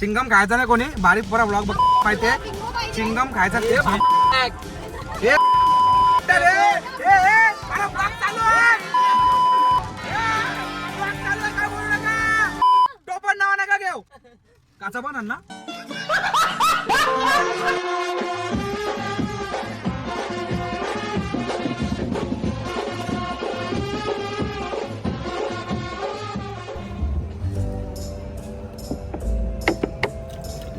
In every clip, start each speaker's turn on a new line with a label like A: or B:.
A: Chewing gum खायचा नाही कोणी? बारीक पुरा ब्लॉग बघ माहितीये चिंगम खायचा ते टोपण नाव नका घेऊ. काचा पण ना?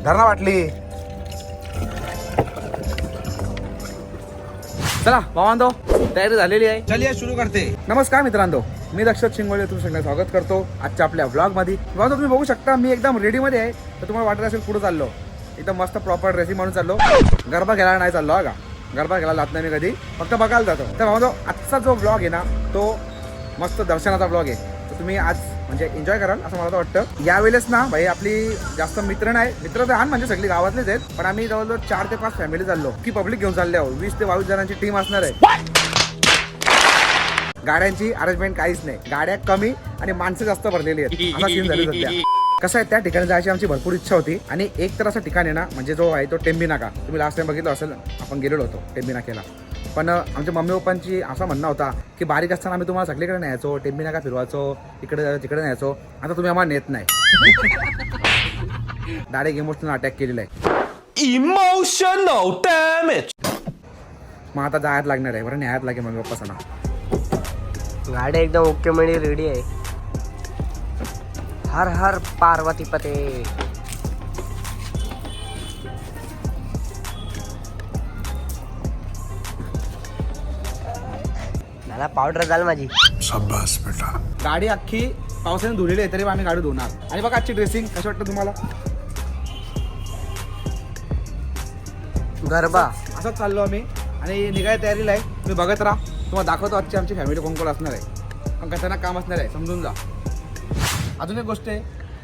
A: धरणा वाटली. चला भावांदो तयारी झालेली आहे. चलिए सुरू करते. नमस्कार मित्रांनो मी दक्षत शिंगोळे तुमचं सगळं स्वागत करतो. आजच्या आपल्या ब्लॉगमध्ये भावांदो तुम्ही बघू शकता मी एकदम रेडी मध्ये आहे. तर तुम्हाला वाटत असेल पुढे चाललो. एकदम मस्त प्रॉपर ड्रेसिंग म्हणून चाललो. गरबा घ्यायला नाही चाललो का? गरबा घ्यायला जात नाही मी कधी. फक्त बघायला जातो. तर भावांदो आजचा जो ब्लॉग आहे ना तो मस्त दर्शनाचा ब्लॉग आहे. तर तुम्ही आज म्हणजे एन्जॉय कराल असं मला तर वाटतं. यावेळेस ना भाई आपली जास्त मित्र नाही. मित्र तर आण म्हणजे सगळी गावातलेच आहेत. पण आम्ही जवळजवळ चार ते पाच फॅमिली चाललो. की पब्लिक घेऊन चालले आहोत. वीस ते बावीस जणांची टीम असणार आहे. गाड्यांची अरेंजमेंट काहीच नाही. गाड्या कमी आणि माणसं जास्त भरलेली आहेत. असा सीन झाले सध्या. कसं आहे त्या ठिकाणी जायची आमची भरपूर इच्छा होती. आणि एक तर असं ठिकाण आहे ना म्हणजे जो आहे तो टेंबी नाका तुम्ही लास्ट टाइम बघितलं असेल आपण गेलेलो होतो टेंबी नाक्याला पण आमच्या मम्मी पप्पांची असा म्हणणं होता की बारीक असताना आम्ही तुम्हाला सगळीकडे न्यायचो टेंबी नाका फिरवायचो इकडे तिकडे न्यायचो. आता तुम्ही आम्हाला नेत नाही. डायरेक्ट इमोशनल अटॅक केलेला आहे.
B: Emotional damage.
A: मग आता जायला लागणार आहे बरं न्यायात लागेल मम्मी पप्पांना
C: गाडी एकदम ओके मध्ये रेडी आहे. हर हर पार्वती पते. मला पावडर झालं माझी.
A: गाडी अख्खी पावसाने धुलेली आहे तरी आम्ही गाडी धुणार. आणि बघा आजची ड्रेसिंग कसं वाटतं तुम्हाला?
C: गरबा.
A: असंच चाललो आम्ही. आणि निघाय तयारीला आहे. तुम्ही बघत राहा. तुम्हाला दाखवतो आजची आमची फॅमिली कोण कोण असणार आहे. पण कशाना काम असणार आहे समजून जा. अजून एक गोष्ट आहे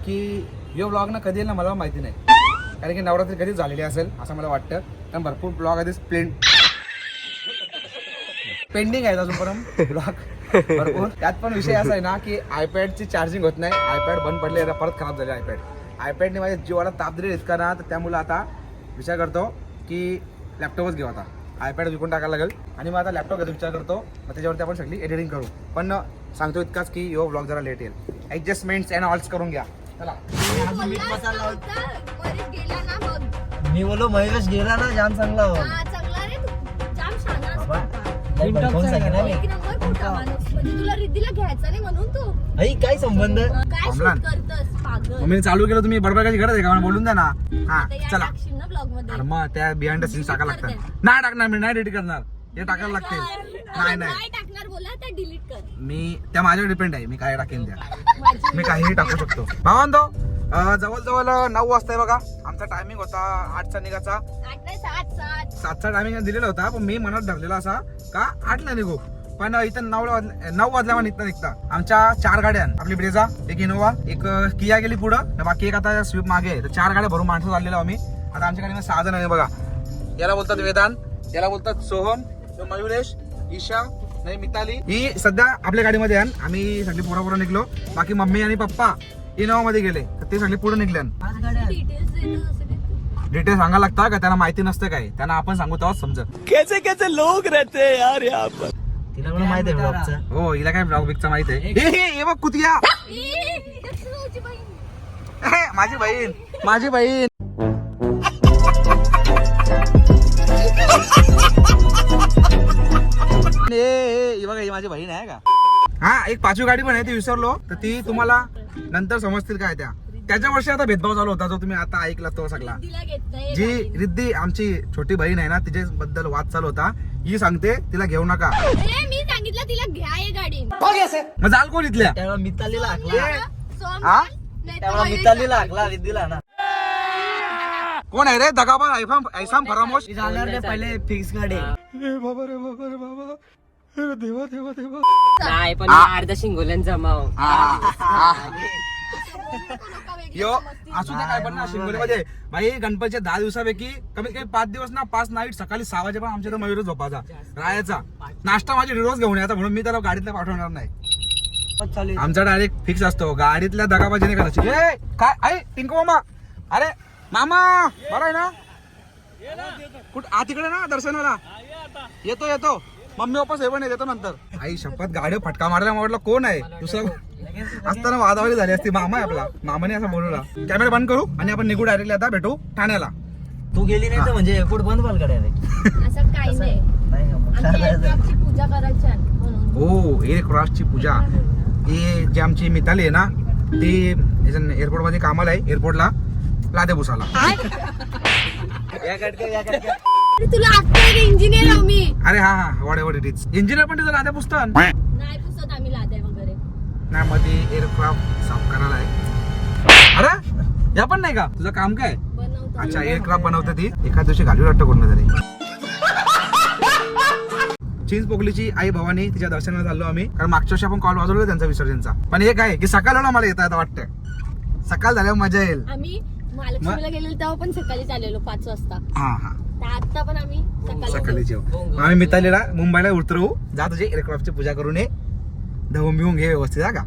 A: की यो ब्लॉग ना कधी येईल ना मला माहिती नाही. कारण की नवरात्री कधीच झालेली असेल असं मला वाटतं. कारण भरपूर ब्लॉग आधीच प्लेन पेंडिंग आहे अजूनपर्यंत ब्लॉग भरपूर. त्यात पण विषय असा आहे ना की आयपॅडची चार्जिंग होत नाही. आयपॅड बंद पडले आता परत खराब झाले आयपॅड आयपॅडने माझ्या जीवाला ताप दिले इतका ना तर त्यामुळे आता विचार करतो की लॅपटॉपच घेऊ आता. आयपॅड विकून टाकायला लागेल. आणि मग आता लॅपटॉप घ्यायचा विचार करतो. मग त्याच्यावरती आपण सगळी एडिटिंग करू. पण सांगतो इतकाच की यो ब्लॉग जरा लेट येईल. ऍडजस्टमेंट्स अँड ऑल्स करून घ्या. चला.
D: गेला ना बघ
C: मी बोलो महेश गेला ना जाम चांगला
D: एक नंबर मोठा माणूस. म्हणजे तुला रिद्धीला घ्यायचा नाही म्हणून तू.
C: आई काय संबंध?
D: काय
A: अमलान.
D: शूट करतस पागल?
A: मग मी चालू केलं तुम्ही बरोबर काही गरज आहे का? मला बोलून द्या ना. हा
D: आता या
A: चला.
D: टाकशील ना
A: ब्लॉगमध्ये मग त्या बिहाइंड द सीन टाकायला लागतात नाही टाकणार मी नाही एडिट करणार. हे टाकायला लागतील. नाही नाही
D: काय टाकणार बोला तर डिलीट कर.
A: मी त्या माझ्यावर डिपेंड आहे. मी काय टाकेन त्या.
D: माझी
A: मी काहीही टाकू शकतो. भावांदो जवळ जवळ नऊ वाजता आहे बघा. आमचा टायमिंग होता आठचा निघाचा सातचा टायमिंग दिलेला होता पण मी मनात धरलेला असा का आठला निघू. पण इथं नऊ वाजले नऊ वाजल्यावर निघता निघता. आमच्या चार गाड्या. आपली ब्रेझा एक इनोवा एक किया गेली पुढं बाकी एक आता स्विफ्ट मागे आहे. तर चार गाड्या भरून माणसं चाललेलो आम्ही. आता आमच्या गाडीमध्ये सहा जण आहे बघा. याला बोलतात वेदांत याला बोलतात सोहम तो मयुरेश ईशा नाही मिताली. ही सध्या आपल्या गाडीमध्ये आहे. आम्ही सगळी पोरा पोरा निघलो. बाकी मम्मी आणि पप्पा इनोवा मध्ये गेले. तर ते सगळे पुढे निघले.
D: डिटेल्स देतो असं देतो.
A: डिटेल सांगायला लागतं का? त्यांना माहिती नसतं काय. त्यांना आपण सांगू तेव्हाच समजत.
B: कैसे कैसे लोग रहते हैं यार यहाँ पर?
C: तिला माहीत आहे ब्लॉगचं
A: हो हिला काय ब्लॉग बिगचा माहीत आहे? हे, हे, हे बघ कुतिया. हे, माझी बहीण. माझी बहीण. ही बघा ही माझी बहीण आहे का? हा एक पाचवी गाडी पण आहे ती विसरलो. तर ती तुम्हाला नंतर समजतील काय त्या. त्याच्या वर्षी आता भेदभाव चालू होता जो तुम्ही आता ऐकला तो सगळा. जी रिद्धी आमची छोटी बहीण आहे ना तिच्या बद्दल वाद चालू होता. ही सांगते तिला घेऊ नका.
D: ए, मी सांगितलं तिला घ्या हे गाडी.
A: मग जाल कोण इथल्या?
C: त्यावेळेला मितालीला हाकला.
A: हा?
C: त्यावेळेला. मितालीला रिद्धीला ना.
A: कोण आहे रे? दगाबा ऐसाम ऐसाम फरामोश?
C: पहिले फिक्स गाडी.
A: बाबा रे बाबा रे बाबा. अरे देवा देवा देवा.
E: नाही पण अर्धा शिंगोल्यांचा माव
D: नका वेगळी
A: यो. असू दे काय पण ना शिंगोलीमध्ये भाई गणपतीच्या दहा दिवसापैकी कमीत कमी पाच दिवस ना पाच नाईट सकाळी सहा वाजे पण आमच्या इथं मयूर झोपाचा राहायचा. नाश्ता माझी रोज घेऊन यायचा म्हणून मी त्याला गाडीतला पाठवणार नाही.
C: चालेल
A: आमचा डायरेक्ट फिक्स असतो. गाडीतल्या दगाबाजीने करायची. ए काय आई टिंकू मामा. अरे मामा बरं आहे ना? कुठ? आ तिकडे ना दर्शनाला. येतो येतो. मम्मी वापस हे पण येतो नंतर. आई शपथ गाडी फटका मारला म्हटलं कोण आहे? दुसरा असताना वादावादी झाली असती मामा आहे आपला. मामाने असं बोलवला कॅमेरा बंद करू आणि आपण निघू डायरेक्टली आता भेटू ठाण्याला.
F: तू गेली नाही तर म्हणजे एअरपोर्ट बंद पाल करायला
D: असं काही नाही? आमच्या एअरक्राफ्टची पूजा करायची आहे म्हणून.
A: हो एअर क्रॉसची पूजा. हे जे आमची मिताली आहे ना ती एअरपोर्टमध्ये कामाला आहे एअरपोर्टला लादे बुसाला
D: अरे तुला अक्का इंजिनियर आहो मी.
A: अरे हा हा whatever it is engineer पण तिथं लादे पुसतात
D: नाही पुसत आम्ही लाद्या वगैरे.
A: नाही मध्ये एअरक्राफ्ट साफ करायला आहे. अरे या पण नाही का? तुझं काम काय?
D: बनवतो.
A: अच्छा एअरक्राफ्ट बनवते ती. एका दिवशी घालून वाटतं कोण तरी. चिंच पोकलीची आई भवानी तिच्या दर्शनाला चाललो आम्ही. कारण मागच्या वर्षी आपण कॉल वाजवलो त्यांचा विसर्जनचा. पण एक आहे की सकाळ मला येता येतं वाटतं सकाळ झाल्यावर मजा येईल.
D: आम्ही महालक्ष्मीला गेलेलो तेव्हा पण सकाळी आलेलो पाच वाजता.
A: हा हा.
D: तर आता पण आम्ही सकाळी
A: सकाळी जेव मग आम्ही मितालीला मुंबईला उतरवू. जा तुझी एअरक्राफ्टची पूजा करून ये. धवून बिवून घे व्यवस्थित हा का?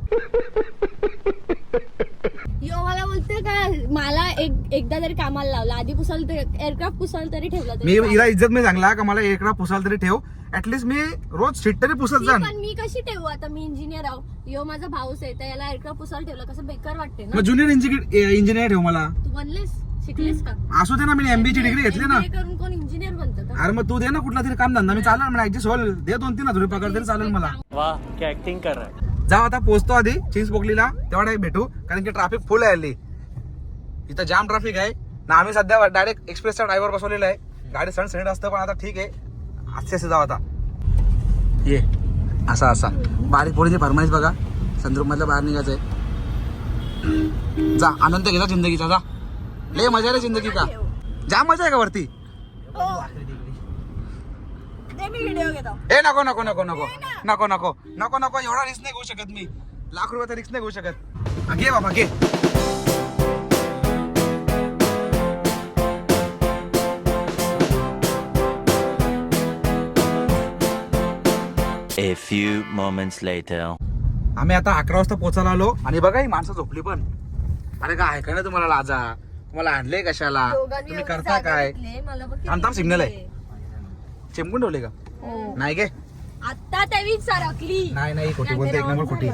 D: यो मला बोलते का? मला एक एकदा तरी कामाला लावला. आधी पुसाल तर एअरक्राफ्ट पुसाल तरी ठेवला
A: मी
D: तरी
A: हिला इज्जत मी सांगला का मला एअरक्राफ्ट पुसाल तरी ठेव. ऍटलीस्ट मी रोज सीट तरी पुसत
D: पण मी कशी ठेवू आता? मी इंजिनियर आहो. यो माझा भाऊस आहे तर याला एअरक्राफ्ट पुसायला ठेवला. कसं बेकार वाटते ना?
A: मग ज्युनियर इंजिनियर ठेव मला.
D: तू बनलेस शिकलेस का?
A: असू दे ना मी एमबी ची डिग्री घेतली ना.
D: MBA करून कोण इंजिनियर बनतं का
A: अरे मग तू दे ना कुठला तरी काम धंदा. मी चालेल मला ऍडजस्ट होईल. दे दोन तीन हजार रुपये पगार तरी चालेल मला.
B: वाह क्या एक्टिंग कर रहा है.
A: जाऊ आता पोहोचतो आधी चिंच पोकलीला तेवढा भेटू कारण की ट्रॅफिक फुल आहे हल्ली. इथं जाम ट्रॅफिक आहे. ना आम्ही सध्या डायरेक्ट एक्सप्रेसचा ड्रायव्हर बसवलेला आहे. गाडी सण सण असतं पण आता ठीक आहे. असे असे जाऊ आता. ये. असा असा. बारीक पोळीची फरमाईश बघा. संद्रूप मधल्या बाहेर निघायचंय. जा आनंद घे जा जिंदगीचा जा. लय मजा आहे रे जिंदगी का? जाम मजा आहे का वरती? ए नको नको नको नको. नको नको. नको नको एवढा रिस्क नाही घेऊ शकत मी. लाख रुपयाचा रिस्क नाही घेऊ शकत. घे बाबा घे.
G: A few moments later.
A: आम्ही आता अकरा वाजता पोचायला आलो आणि बघा ही माणसं झोपली पण. अरे काय ऐका ना तुम्हाला लाजा? तुम्हाला आणले कशाला? तुम्ही करता काय? थांब थांब सिग्नल आहे. चिमकून ठेवले का? नाही गे
D: आता त्यावी सरकली.
A: नाही नाही खोटी बोलते. एक नंबर खोटी.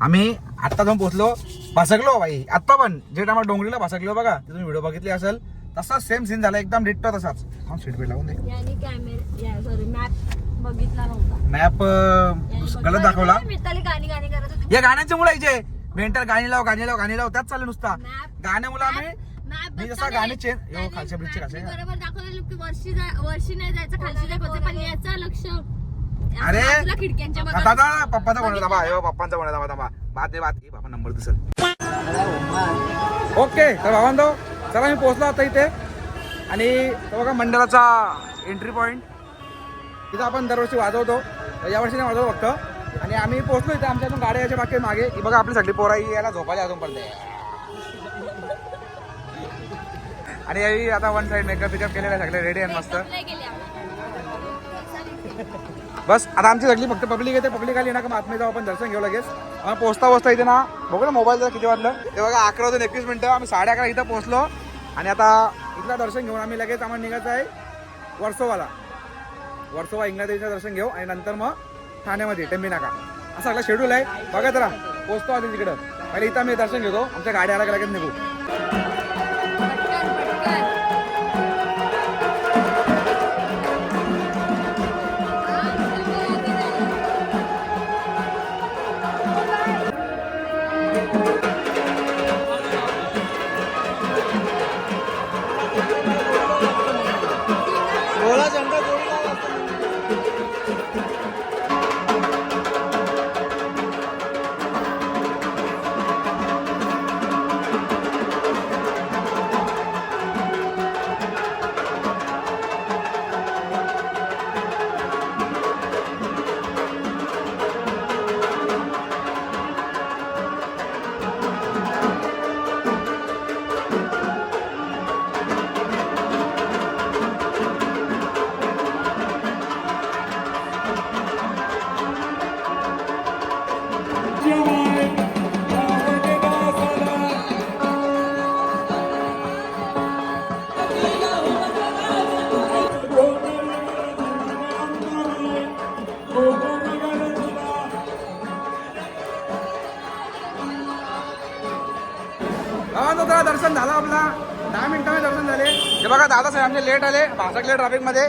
A: आम्ही आता जाऊन पोहोचलो. भासकलो बाई. आता पण. जे टायमा डोंगरीला भासकलो बघा. ते तुम्ही व्हिडिओ बघितली असेल तसाच सेम सीन झाला. एकदम डिट्टो तसाच. हा सीट बेल्ट लावून दे.
D: याने कॅमेरा सॉरी मॅप बघितला नव्हता.
A: मॅप
D: याने
A: गलत दाखवला.
D: बघितला, मिताली गाणी गाणी करत होती.
A: या गाण्याचे मुलं यायचे मेंटल गाणी लाव गाणी लाव गाणी लाव. त्याच चालू नुसता. गाण्यामुळे आम्ही मी जसा गाणी चेंज
D: त्याने
A: खालच्या ब्रिजचे कसे
D: ने बरोबर दाखवलेलं की वर्षी जा- वर्षी नाही जायचं खालची दाखवायचं पण याचं लक्ष.
A: अरे.
D: तुला खिडक्यांच्या
A: पप्पाचा कोण थांबा. यो पप्पांचा कोण थांबा थांबा. बात दे बात बाबा नंबर दिसल. ओके तर भावांनो चला मी पोहोचलो आता इथे. आणि तो बघा मंडळाचा एंट्री पॉईंट तिथं आपण दरवर्षी वाजवतो. तर यावर्षी नाही वाजवतो फक्त. आणि आम्ही पोहोचलो इथे आमच्या अजून गाड्या यायच्या बाकी आहे मागे. ही बघा आपली सगळी पोरा ही याला झोपायला अजून पडते आणि आता वन साईड मेकअप बिकअप केलेला आहे सगळे रेडी आहे मस्त. बस आता आमची सगळी फक्त पब्लिक येते पब्लिक आली ना का आतमध्ये जाऊ आपण दर्शन घेऊ लगेच. आम्ही पोहोचता पोहोचता इथे ना बघू ना मोबाईल जरा किती वाजलं. ते बघा अकरा वाजून एकवीस मिनिटं आम्ही साडे अकरा इथं पोहोचलो आणि आता इथलं दर्शन घेऊन आम्ही लगेच आम्हाला निघायचं आहे वर्सोवाला. वर्सोवा इंग्रजीचं दर्शन घेऊ आणि नंतर मग ठाण्यामध्ये टेंबी नाका असा सगळा शेड्यूल आहे. बघा जरा पोहोचतो आधी तिकडं. पहिले इथं आम्ही दर्शन घेतो. आमच्या गाड्या आला लगेच निघू. दहा मिनिटामध्ये दर्शन झाले. हे बघा दादा साहेब आमचे लेट आले भासकले ट्रॅफिकमध्ये.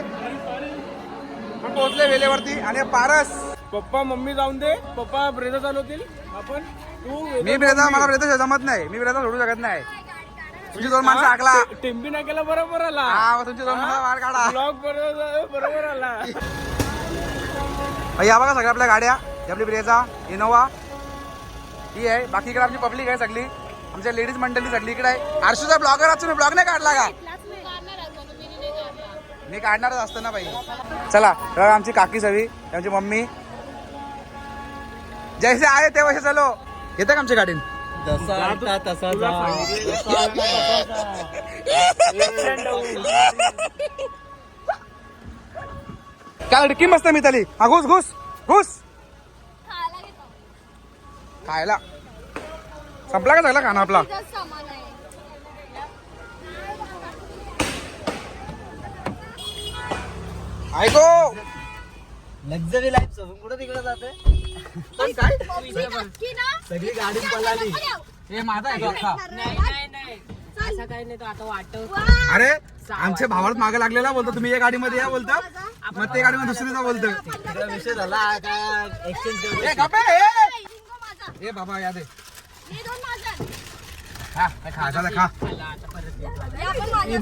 A: पण पोहोचले वेळेवरती आणि पारस.
B: पप्पा मम्मी जाऊन दे. पप्पा ब्रेजा चालवतील आपण तू
A: मी ब्रेदा मला ब्रेदा जमत नाही. मी ब्रेदा सोडू शकत नाही. तुझी दोन माणसं आकला
B: टिंबी नाही केला बरोबर आला.
A: हा तुमची दोन माणसं बाहेर काढा.
B: ब्लॉग बरोबर आला.
A: या बघा सगळ्या आपल्या गाड्या. आपली ब्रेझा इनोवा ही आहे. बाकी इकडे आमची पब्लिक आहे सगळी. आमच्या लेडीज मंडळी सगळी इकडे आहे. आरशूचा ब्लॉगर असतो मी ब्लॉग नाही काढला का? मी काढणारच असतो ना बाई. चला आमची काकी सवी आमची मम्मी. जैसे आहे ते वैसे चलो. येते का आमच्या गाडीन? काय डिक्की मस्त मिताली. हा घुस घुस घुस.
D: खायला.
A: संपला का सगळा खाना आपला?
D: तुझंच सामान आहे.
A: ऐको!
F: लक्झरी लाईफ सोडून कुठं तिकडे जाते सगळी गाडी पळाली.
A: हे माझा आहे तो अख्खा.
E: नाही नाही नाही असं काही नाही तो आता वाटव.
A: अरे आमच्या भावाला मागे लागलेला बोलतो तुम्ही या गाडीमध्ये या बोलतो. मग ते गाडीमध्ये दुसरीचा बोलतो.
F: विषय झाला काय? एक्सचेंज
A: ए, गप्प आहे, ए.
D: रिंगो माझा.
A: ए बाबा या दे.
D: हे
A: खा खा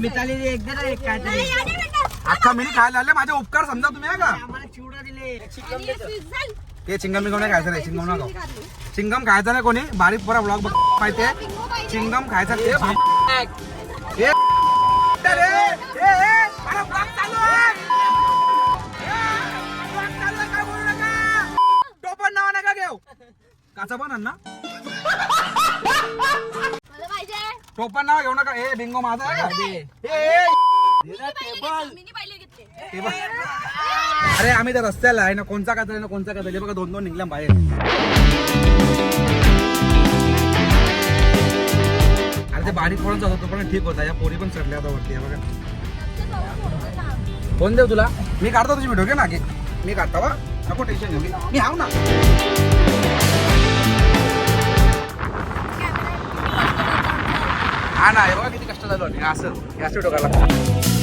F: मिताली एकदा ना एक काय.
A: अख्खा मी खायला आले माझे उपकार समजा तुम्ही हा का
F: आम्हाला चिवडा दिले
D: आणि स्विझल.
A: ते चिंगम बिंगम नाही खायचं नाही चिंगम
D: खाल्ली?
A: चिंगम खायचा नाही कोणी बारीक पुरा ब्लॉग बघ माहितीये. चिंगम खायचा ते आहे. आहे. टोपण नाव नका घेऊ काचा पण ना टोपण नाव घेऊ नका. ए बिंगो माझा. आहे का? ए, ए,
D: मी पहिले घेतले.
A: ते बघ. अरे आम्ही त्या रस्त्याला आहे ना कोणचा कातरी ना कोणचा कातरी बघा दोन दोन निघल्या बाहेर. अरे ते बारीक जात होतो पण ठीक होता. या पोरी पण चढल्या होता वरती हे बघा. फोन देऊ तुला? मी काढतो तुझी व्हिडिओ घे ना घे मी काढतो बा नको टेन्शन घेऊ. मी- मी हाव ना. हा ना एवढा किती कष्ट झालो झालं असं असं टोकायला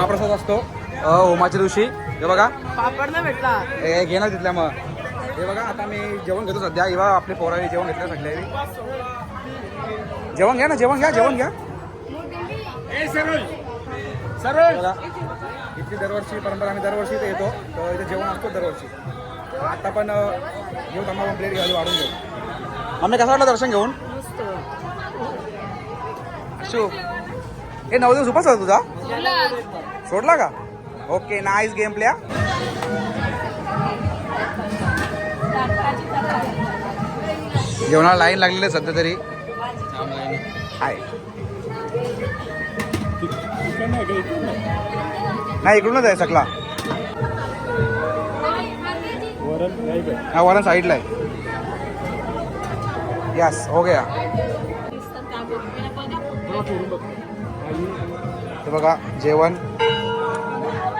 A: महाप्रसाद असतो. अ, होमाच्या दिवशी. हे बघा.
E: पापड ना भेटला.
A: हे घे ना तिथल्या मग. हे बघा आता मी जेवण घेतो सध्या. इवा आपले पोराने जेवण घेतलं सगळे. जेवण घ्या ना जेवण घ्या जेवण घ्या. बघा, इथली दरवर्षी परंपरा आम्ही दरवर्षी इथे येतो. तर इथे जेवण असतो दरवर्षी. आता पण घेऊ थांबा प्लेट घ्यावी वाढून घेऊ. आम्ही कसं वाटलं दर्शन घेऊन? शू. हे नऊ दिवस उपास होता तुझा? सोडला का? ओके नाईस गेम प्लेया जेवणाला लाईन लागलेली आहे सध्या तरी. आहे नाही इकडूनच आहे सकला हा वरण साईडला आहे. यस हो गया. हे बघा जेवण.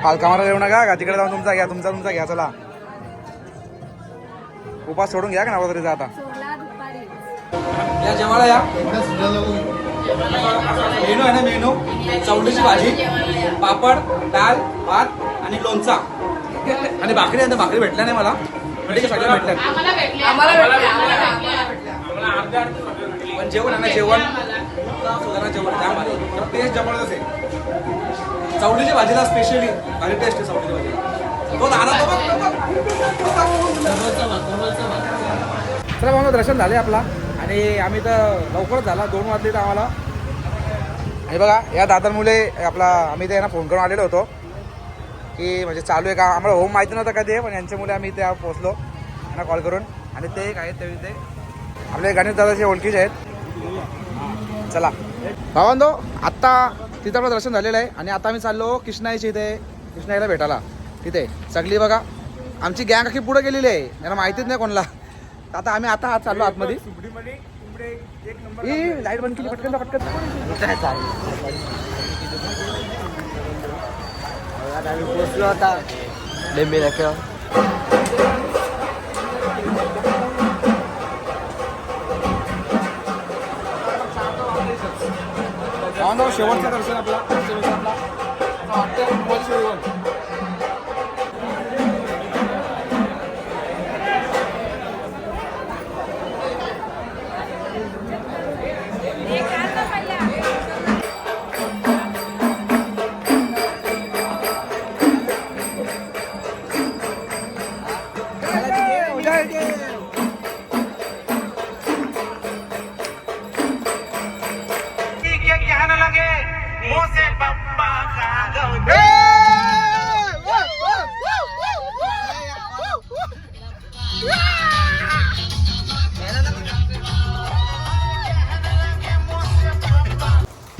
A: पालकामाला येऊ नका का? तिकडे जाऊन तुमचा घ्या तुमचा तुमचा घ्या चला. उपास सोडून घ्या का नवरात्रीचा आता
D: सोडला दुपारी.
A: या जेवायला या. मेनू आहे ना मेनू. चवडीची भाजी पापड डाळ भात आणि लोणचा. आणि भाकरी आहे ना, भाकरी भेटल्या नाही मला. सगळ्या भेटल्या? पण जेवण आहे ना जेवण. जेवण त्या भारी टेस्ट जबरदस्त आहे चवडीची भाजीला स्पेशली भारी टेस्ट आहे चवडीची भाजीला. तो चला भाऊ दर्शन झाले आपला. आणि आम्ही तर लवकरच झाला दोन वाजले तर आम्हाला. आणि बघा या दादांमुळे आपला आम्ही ते यांना फोन करून आलेलो होतो. की म्हणजे चालू आहे का? आम्हाला होम माहिती नव्हतं का ते पण यांच्यामुळे आम्ही त्या पोहोचलो. यांना कॉल करून. आणि ते एक आहेत ते ते आपले गणेश दादाचे ओळखीचे आहेत. चला. भावांदो आत्ता तिथं आपलं दर्शन झालेलं आहे आणि आता आम्ही चाललो कृष्णाईच्या इथे कृष्णाईला भेटायला. तिथे. सगळी बघा आमची गँग अखी पुढे गेलेली आहे. मला माहितीच नाही कोणाला. आता आम्ही आता हात चाललो आतमध्ये. ही लाइट बंद केली पटकन पटकन
C: आम्ही आता.
A: शेवटचं दर्शन आपला.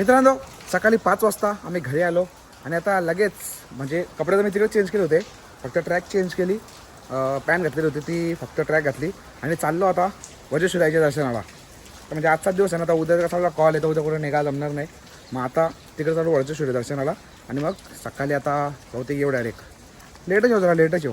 A: मित्रांनो सकाळी पाच वाजता आम्ही घरी आलो आणि आता लगेच म्हणजे कपडे तर मी तिकडे चेंज केले होते फक्त ट्रॅक चेंज केली पॅन्ट घातलेली होती ती फक्त ट्रॅक घातली आणि चाललो आता वजेश्वराच्या दर्शनाला. तर म्हणजे आजचा दिवस आहे ना आता उद्या कसा कॉल येतो उद्या कुठे निघायला जमणार नाही. मग आता तिकडे चालू वजेश्वरी दर्शनाला आणि मग सकाळी आता बहुतेक येऊ डायरेक्ट लेटच येऊ जरा लेटच येऊ.